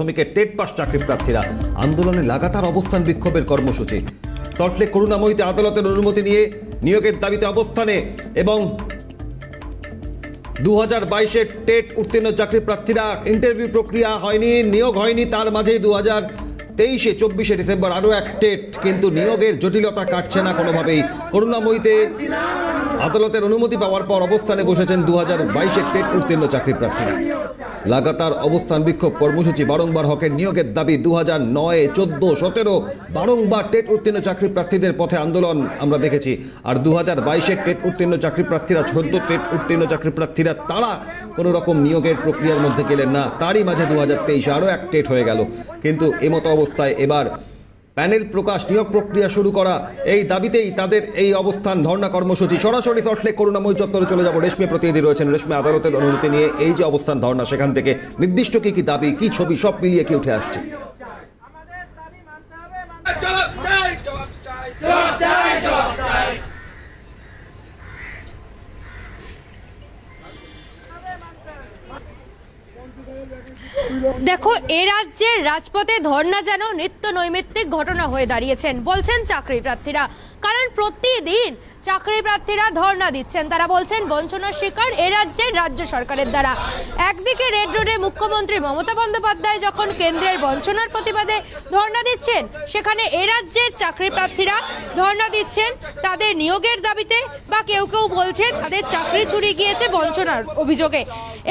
প্রাথমিকের TET pass চাকরি প্রার্থীরা আন্দোলনে লাগাতার অবস্থান বিক্ষোভের কর্মসূচি। সল্টলেক করুণাময়ীতে আদালতের অনুমতি নিয়ে নিয়োগের দাবিতে অবস্থানে এবং দু হাজার বাইশের টেট উত্তীর্ণ চাকরি প্রার্থীরা ইন্টারভিউ প্রক্রিয়া হয়নি, নিয়োগ হয়নি, তার মাঝেই দু হাজার তেইশে চব্বিশে ডিসেম্বর আরও এক টেট, কিন্তু নিয়োগের জটিলতা কাটছে না কোনোভাবেই। করুণাময়ীতে আদালতের অনুমতি পাওয়ার পর অবস্থানে বসেছেন দু হাজার বাইশের টেট উত্তীর্ণ চাকরি প্রার্থীরা। লাগাতার অবস্থান বিক্ষোভ কর্মসূচি বারংবার হকের নিয়োগের দাবি দু হাজার নয়, চোদ্দ, সতেরো, বারংবার টেট উত্তীর্ণ চাকরি প্রার্থীদের পথে আন্দোলন আমরা দেখেছি। আর দু হাজার বাইশে টেট উত্তীর্ণ চাকরি প্রার্থীরা, চোদ্দ টেট উত্তীর্ণ চাকরি প্রার্থীরা, তারা কোনো রকম নিয়োগের প্রক্রিয়ার মধ্যে গেলেন না। তারই মাঝে দু হাজার তেইশে আরও এক টেট হয়ে গেল। কিন্তু এমতো অবস্থায় এবার প্যানেল প্রকাশ নিয়োগ প্রক্রিয়া শুরু করা এই দাবিতেই তাদের এই অবস্থান ধর্ণা কর্মসূচি। সরাসরি সল্টলেক করুণাময় চত্বরে চলে যাব। রেশমে প্রতিনিধি রয়েছেন রেশমি আদালতের অনুমতি নিয়ে এই যে অবস্থান ধর্ণা সেখান থেকে নির্দিষ্ট কি কি দাবি কি ছবি সব মিলিয়ে কি উঠে আসছে জবাব চাই জবাব চাই দেখো এ রাজ্যের রাজপথে ধর্ণা যেন নিত্য নৈমিত্তিক ঘটনা হয়ে দাঁড়িয়েছেন বলছেন চাকরি প্রার্থীরা। কারণ প্রতিদিন চাকরি প্রার্থীরা ধর্ণা দিচ্ছেন। তারা বলছেন বঞ্চনার শিকার এ রাজ্যের রাজ্য সরকারের দ্বারা। একদিকে রেড রোডে মুখ্যমন্ত্রী মমতা বন্দ্যোপাধ্যায় যখন কেন্দ্রের বঞ্চনার প্রতিবাদে ধর্ণা দিচ্ছেন, সেখানে এ রাজ্যের চাকরি প্রার্থীরা ধর্ণা দিচ্ছেন তাদের নিয়োগের দাবিতে বা কেউ কেউ বলছেন তাদের চাকরি চুরি গিয়েছে বঞ্চনার অভিযোগে।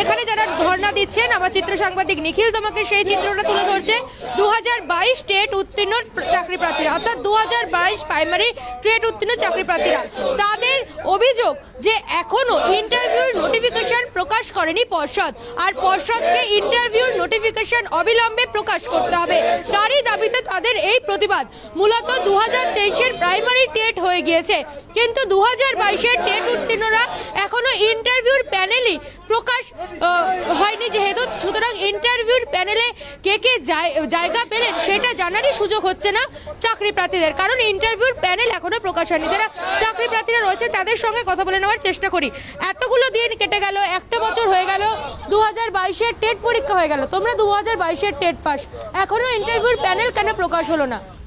এখানে যারা ধর্ণা দিচ্ছেন, আমার চিত্র সাংবাদিক নিখিল তোমাকে সেই চিত্রটা তুলে ধরছে। দু হাজার বাইশ টেট উত্তীর্ণ চাকরি প্রার্থীরা, অর্থাৎ দু হাজার বাইশ প্রাইমারি টেট উত্তীর্ণ চাকরি প্রার্থীরা তাদের অভিযোগ যে এখনও ইন্টারভিউর নোটিফিকেশন প্রকাশ করেনি পর্ষদ। আর পর্ষদকে ইন্টারভিউর নোটিফিকেশন অবিলম্বে প্রকাশ করতে হবে। তারই দাবিতে তাদের এই প্রতিবাদ। মূলত দু হাজার প্রাইমারি টেট হয়ে গিয়েছে। কিন্তু দু হাজার বাইশের টেট উত্তীর্ণরা এখনও ইন্টারভিউর প্যানেলই প্রকাশ হয়নি যেহেতু। সুতরাং ইন্টারভিউর প্যানেলে কে কে জায়- জায়গা পেলেন সেটা জানারই সুযোগ হচ্ছে না চাকরি প্রার্থীদের। কারণ ইন্টারভিউর প্যানেল এখনও প্রকাশ হয়নি। যারা চাকরি প্রার্থীরা রয়েছেন, তাদের সঙ্গে কথা বলে নেওয়ার চেষ্টা করি। এতগুলো দিন কেটে গেল, একটা বছর হয়ে গেল দু হাজার বাইশের টেট পরীক্ষা হয়ে গেল। তোমরা দু হাজার বাইশের টেট পাস। এখনও ইন্টারভিউর প্যানেল কেন প্রকাশ হলো না?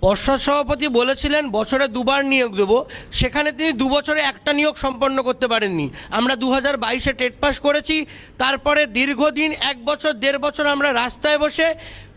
পর্ষদ সভাপতি বলেছিলেন, বছরে দুবার নিয়োগ দেবো। সেখানে তিনি দু বছরে একটা নিয়োগ সম্পন্ন করতে পারেননি। আমরা দু হাজার বাইশে টেট পাস করেছি। তারপরে দীর্ঘদিন, এক বছর, দেড় বছর আমরা রাস্তায় বসে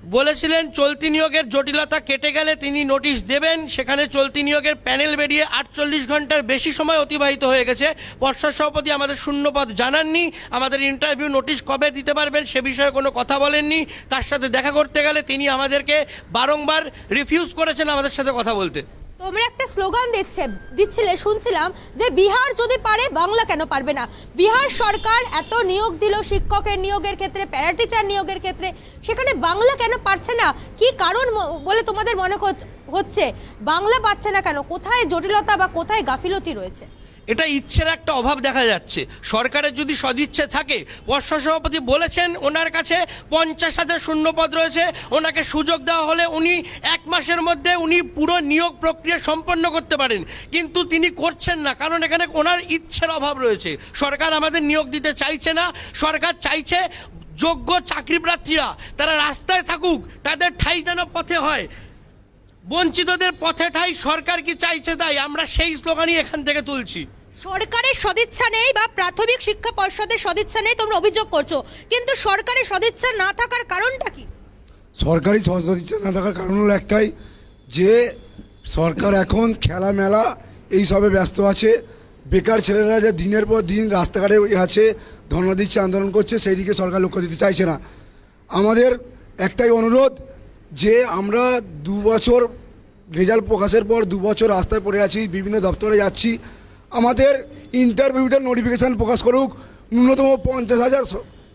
বলেছিলেন, চলতি নিয়োগের জটিলতা কেটে গেলে তিনি নোটিশ দেবেন। সেখানে চলতি নিয়োগের প্যানেল বেরিয়ে আটচল্লিশ ঘণ্টার বেশি সময় অতিবাহিত হয়ে গেছে। পর্ষদ সভাপতি আমাদের শূন্যপদ জানাননি। আমাদের ইন্টারভিউ নোটিশ কবে দিতে পারবেন সে বিষয়ে কোনো কথা বলেননি। তার সাথে দেখা করতে গেলে তিনি আমাদেরকে বারংবার রিফিউজ করেছেন আমাদের সাথে কথা বলতে। তোমরা একটা স্লোগান দিচ্ছে, দিচ্ছিলে, শুনছিলাম যে বিহার যদি পারে, বাংলা কেন পারবে না? বিহার সরকার এত নিয়োগ দিল, শিক্ষকের নিয়োগের ক্ষেত্রে, প্যারাটিচার নিয়োগের ক্ষেত্রে, সেখানে বাংলা কেন পারছে না? কি কারণ বলে তোমাদের মনে হচ্ছে? বাংলা পাচ্ছে না কেন? কোথায় জটিলতা বা কোথায় গাফিলতি রয়েছে? এটা ইচ্ছের একটা অভাব দেখা যাচ্ছে। সরকারের যদি সদিচ্ছে থাকে পর্ষদ সভাপতি বলেছেন ওনার কাছে পঞ্চাশ হাজার শূন্যপদ রয়েছে, ওনাকে সুযোগ দেওয়া হলে উনি এক মাসের মধ্যে উনি পুরো নিয়োগ প্রক্রিয়া সম্পন্ন করতে পারেন। কিন্তু তিনি করছেন না, কারণ এখানে ওনার ইচ্ছের অভাব রয়েছে। সরকার আমাদের নিয়োগ দিতে চাইছে না, সরকার চাইছে যোগ্য চাকরি প্রার্থীরা তারা রাস্তায় থাকুক, তাদের ঠাই যেন পথে হয়। বঞ্চিতদের পথে ঠাই সরকার কি চাইছে তাই? আমরা সেই স্লোগানই এখান থেকে তুলছি। সরকারের সদিচ্ছা নেই বা প্রাথমিক শিক্ষা পর্ষদের সদিচ্ছা নেই তোমরা অভিযোগ করছ। কিন্তু সরকারের সদিচ্ছা না থাকার কারণটা কি? সরকারি সদিচ্ছা না থাকার কারণ হলো একটাই যে সরকার এখন খেলা মেলা এইসবে ব্যস্ত আছে। বেকার ছেলেরা যে দিনের পর দিন রাস্তাঘাটে আছে ধর্ণা দিচ্ছে আন্দোলন করছে সেই দিকে সরকার লক্ষ্য দিতে চাইছে না। আমাদের একটাই অনুরোধ যে আমরা দু বছর রেজাল্ট প্রকাশের পর দু বছর রাস্তায় পড়ে আছি, বিভিন্ন দপ্তরে যাচ্ছি। আমাদের ইন্টারভিউটার নোটিফিকেশান প্রকাশ করুক। ন্যূনতম পঞ্চাশ হাজার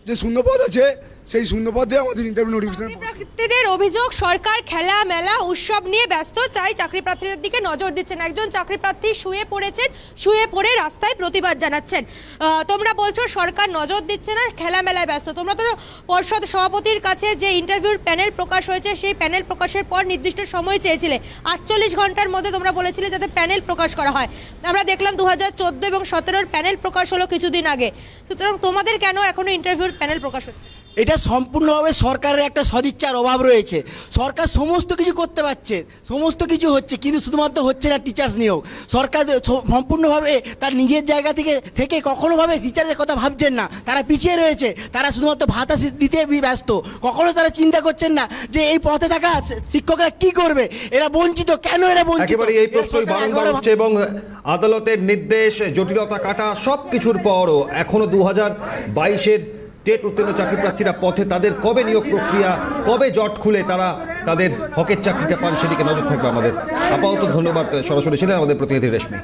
যে শূন্যপদ আছে সেই শূন্যপদে আমাদের ইন্টারভিউ নোটিফিকেশান। প্রার্থীদের অভিযোগ, সরকার খেলা, মেলা, উৎসব নিয়ে ব্যস্ত, চাই চাকরি প্রার্থীদের দিকে নজর দিচ্ছেন। একজন চাকরি প্রার্থী শুয়ে পড়েছেন, শুয়ে পড়ে রাস্তায় প্রতিবাদ জানাচ্ছেন। তোমরা বলছো সরকার নজর দিচ্ছে না, খেলা মেলায় ব্যস্ত। তোমরা তো পর্ষদ সভাপতির কাছে যে ইন্টারভিউর প্যানেল প্রকাশ হয়েছে, সেই প্যানেল প্রকাশের পর নির্দিষ্ট সময় চেয়েছিলে। আটচল্লিশ ঘণ্টার মধ্যে তোমরা বলেছিলে যাতে প্যানেল প্রকাশ করা হয়। আমরা দেখলাম দু হাজার চোদ্দ এবং সতেরোর প্যানেল প্রকাশ হলো কিছুদিন আগে। সুতরাং তোমাদের কেন এখনও ইন্টারভিউর প্যানেল প্রকাশ হচ্ছে? এটা সম্পূর্ণভাবে সরকারের একটা সদিচ্ছার অভাব রয়েছে। সরকার সমস্ত কিছু করতে পারছে সমস্ত কিছু হচ্ছে কিন্তু শুধুমাত্র হচ্ছে না টিচার্স নিয়োগ। সরকার সম্পূর্ণভাবে তার নিজের জায়গা থেকে থেকে কখনোভাবে টিচারের কথা ভাবছেন না। তারা পিছিয়ে রয়েছে তারা শুধুমাত্র ভাতা দিতে ব্যস্ত। কখনো তারা চিন্তা করছেন না যে এই পথে থাকা শিক্ষকরা কি করবে? এরা বঞ্চিত কেন এরা বঞ্চিত? এই এরা প্রশ্নই বারংবার হচ্ছে এবং আদালতের নির্দেশ জটিলতা কাটা সব কিছুর পরও এখনও দু হাজার বাইশের টেট উত্তীর্ণ চাকরি প্রার্থীরা পথে তাদের কবে নিয়োগ প্রক্রিয়া কবে জট খুলে তারা তাদের হকের চাকরিটা পান সেদিকে নজর থাকবে আমাদের। আপাতত ধন্যবাদ সরাসরি ছিলেন আমাদের প্রতিনিধি রেশমি।